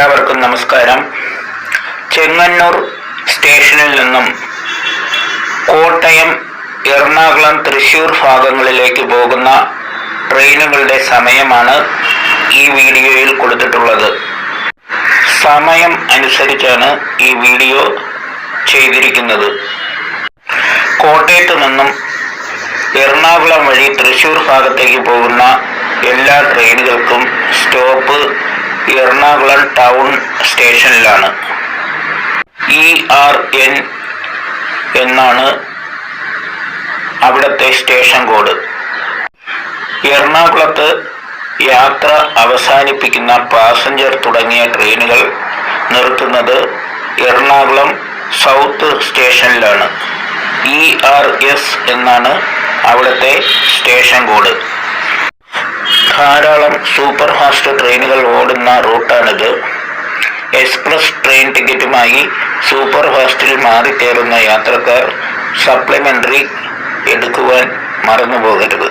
എല്ലാവർക്കും നമസ്കാരം. ചെങ്ങന്നൂർ സ്റ്റേഷനിൽ നിന്നും കോട്ടയം എറണാകുളം തൃശൂർ ഭാഗങ്ങളിലേക്ക് പോകുന്ന ട്രെയിനുകളുടെ സമയമാണ് ഈ വീഡിയോയിൽ കൊടുത്തിട്ടുള്ളത്. സമയം അനുസരിച്ചാണ് ഈ വീഡിയോ ചെയ്തിരിക്കുന്നത്. കോട്ടയത്ത് നിന്നും എറണാകുളം വഴി തൃശൂർ ഭാഗത്തേക്ക് പോകുന്ന എല്ലാ ട്രെയിനുകൾക്കും സ്റ്റോപ്പ് എറണാകുളം ടൗൺ സ്റ്റേഷനിലാണ്. ഇ ആർ എൻ എന്നാണ് അവിടുത്തെ സ്റ്റേഷൻ കോഡ്. എറണാകുളത്ത് യാത്ര അവസാനിപ്പിക്കുന്ന പാസഞ്ചർ തുടങ്ങിയ ട്രെയിനുകൾ നിർത്തുന്നത് എറണാകുളം സൗത്ത് സ്റ്റേഷനിലാണ്. ഇ ആർ എസ് എന്നാണ് അവിടുത്തെ സ്റ്റേഷൻ കോഡ്. ധാരാളം സൂപ്പർ ഫാസ്റ്റ് ട്രെയിനുകൾ റൂട്ടാണിത് എക്സ്പ്രസ് ട്രെയിൻ ടിക്കറ്റുമായി സൂപ്പർ ഫാസ്റ്റിൽ മാറിക്കയറുന്ന യാത്രക്കാർ സപ്ലിമെന്ററി എടുക്കുവാൻ മറന്നു പോകരുത്